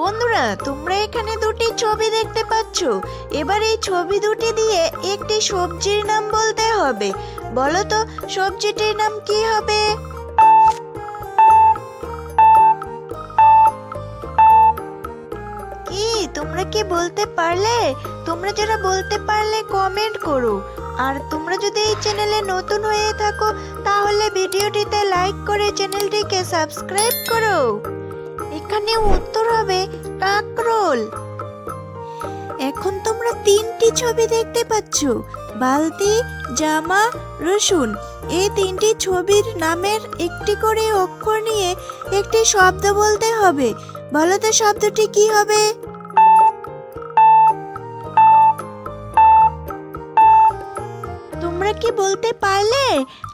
বন্ধুরা, তোমরা এখানে দুটি ছবি দেখতে পাচ্ছ। এবার এই ছবি দুটি দিয়ে একটি সবজির নাম বলতে হবে। বলো তো, সবজিটির নাম কি হবে? কি, তোমরা কি বলতে পারলে? তোমরা যারা বলতে পারলে কমেন্ট করো। আর তোমরা যদি এই চ্যানেলে নতুন হয়ে থাকো, তাহলে ভিডিওটিতে লাইক করে চ্যানেলটিকে সাবস্ক্রাইব করো। এখানে উত্তর হবে কাকরোল। এখন তোমরা তিনটি ছবি দেখতে পাচ্ছ, বালতি, জামা, রসুন। এই তিনটি ছবির নামের একটি করে অক্ষর নিয়ে একটি শব্দ বলতে হবে। বলো তো শব্দটি কি হবে? তোমরা কি বলতে পারলে?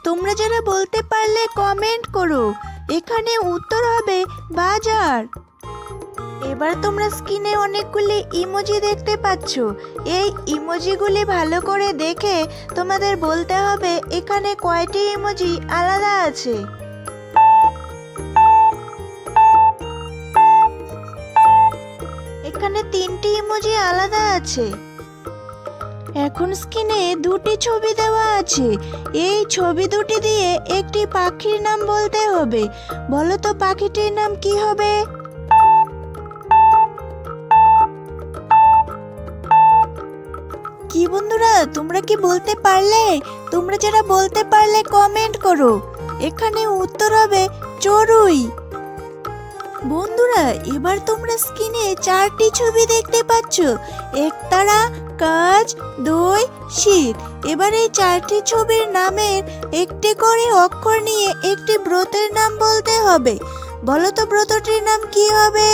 তোমরা যারা বলতে পারলে কমেন্ট করো। এখানে উত্তর হবে বাজার। এবার তোমরা স্ক্রিনে অনেকগুলি ইমোজি দেখতে পাচ্ছ। এই ইমোজিগুলি ভালো করে দেখে তোমাদের বলতে হবে এখানে কয়টি ইমোজি আলাদা আছে। এখানে তিনটি ইমোজি আলাদা আছে। এখন স্ক্রিনে দুটি ছবি দেওয়া আছে। এই ছবি দুটি দিয়ে একটি পাখির নাম বলতে হবে। বলো তো পাখিটির নাম কি হবে? কি বন্ধুরা, তোমরা কি বলতে পারলে? তোমরা যারা বলতে পারলে কমেন্ট করো। এখানে উত্তর হবে, চড়ুই। বন্ধুরা, এবার তোমরা স্ক্রিনে চারটি ছবি দেখতে পাচ্ছ। একতারা, কাজ, দই, শীত। এবার এই চারটি ছবির নামের একটি করে অক্ষর নিয়ে একটি ব্রতের নাম বলতে হবে। বলো তো ব্রতটির নাম কি হবে?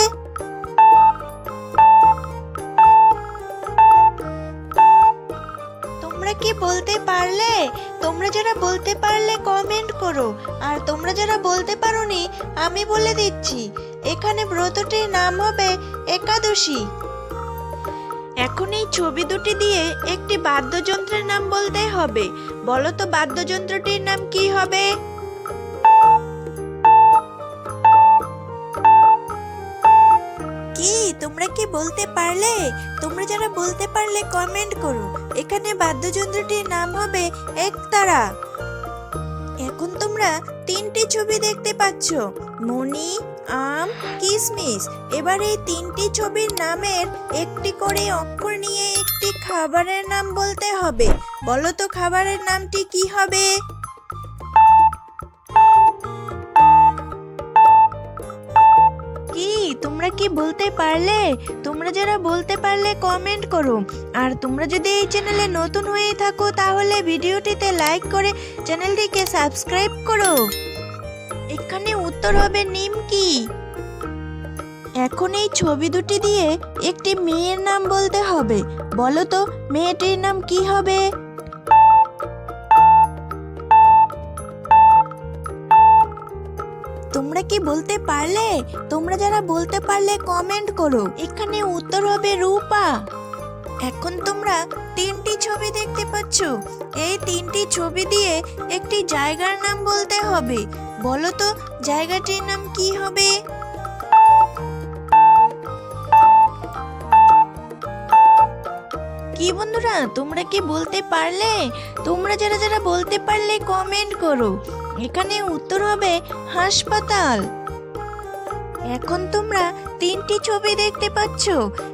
তোমরা কি বলতে পারলে? তোমরা যারা বলতে পারলে কমেন্ট করো। আর তোমরা যারা বলতে পারোনি, আমি বলে দিচ্ছি। এখানে ব্রতটির নাম হবে একাদশী। এখন এই ছবি দুটি দিয়ে একটি বাদ্যযন্ত্রের নাম বলতে হবে। বলো তো, বাদ্যযন্ত্রটির নাম কি হবে? কি? তোমরা কি বলতে পারলে? তোমরা যারা বলতে পারলে কমেন্ট করো। এখানে বাদ্যযন্ত্রটির নাম হবে একতারা। এখন তোমরা তিনটি ছবি দেখতে পাচ্ছ। মণি আম, কিসমিস। এবার এই তিনটি ছবির নামের একটি করে অক্ষর নিয়ে একটি খাবারের নাম বলতে হবে। বলো তো খাবারের নামটি কি হবে? কি? তোমরা কি বলতে পারলে? তোমরা যারা বলতে পারলে কমেন্ট করো। আর তোমরা যদি এই চ্যানেলে নতুন হয়ে থাকো, তাহলে ভিডিওটিতে লাইক করে চ্যানেলটিকে সাবস্ক্রাইব করো। এখানে উত্তর হবে নিমকি এখন এই ছবি দুটি দিয়ে একটি মেয়ের নাম বলতে হবে। বলো তো, মেয়েটির নাম কি হবে? তোমরা কি বলতে পারলে? তোমরা যারা বলতে পারলে কমেন্ট করো। এখানে উত্তর হবে রূপা। এখন তোমরা তিনটি ছবি দেখতে পাচ্ছ। এই তিনটি ছবি দিয়ে একটি জায়গার নাম বলতে হবে। বলো তো, জায়গাটির নাম কি হবে? কি বন্ধুরা, তোমরা কি বলতে পারলে? তোমরা যারা যারা বলতে পারলে কমেন্ট করো। এখানে উত্তর হবে হাসপাতাল। এখন তোমরা তিনটি ছবি দেখতে পাচ্ছ।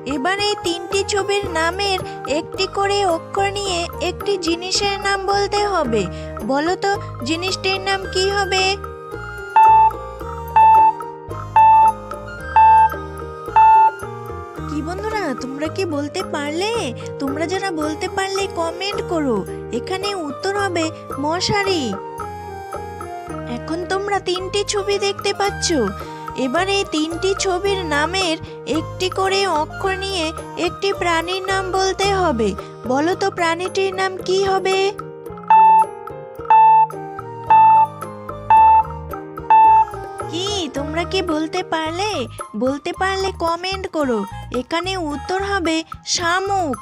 এবার এই তিনটি ছবির নামের একটি করে অক্ষর নিয়ে একটি জিনিসের নাম বলতে হবে। বলো তো, জিনিসটির নাম কি হবে? বন্ধুরা, তোমরা কি বলতে পারলে? তোমরা যারা বলতে পারলে কমেন্ট করো। এখানে উত্তর হবে মশারি। এখন তোমরা তিনটি ছবি দেখতে পাচ্ছ। এবার এই তিনটি ছবির নামের একটি করে অক্ষর নিয়ে একটি প্রাণীর নাম বলতে হবে। বলো তো প্রাণীটির নাম কি হবে? তোমরা কি বলতে পারলে? বলতে পারলে কমেন্ট করো। এখানে উত্তর হবে শামুক।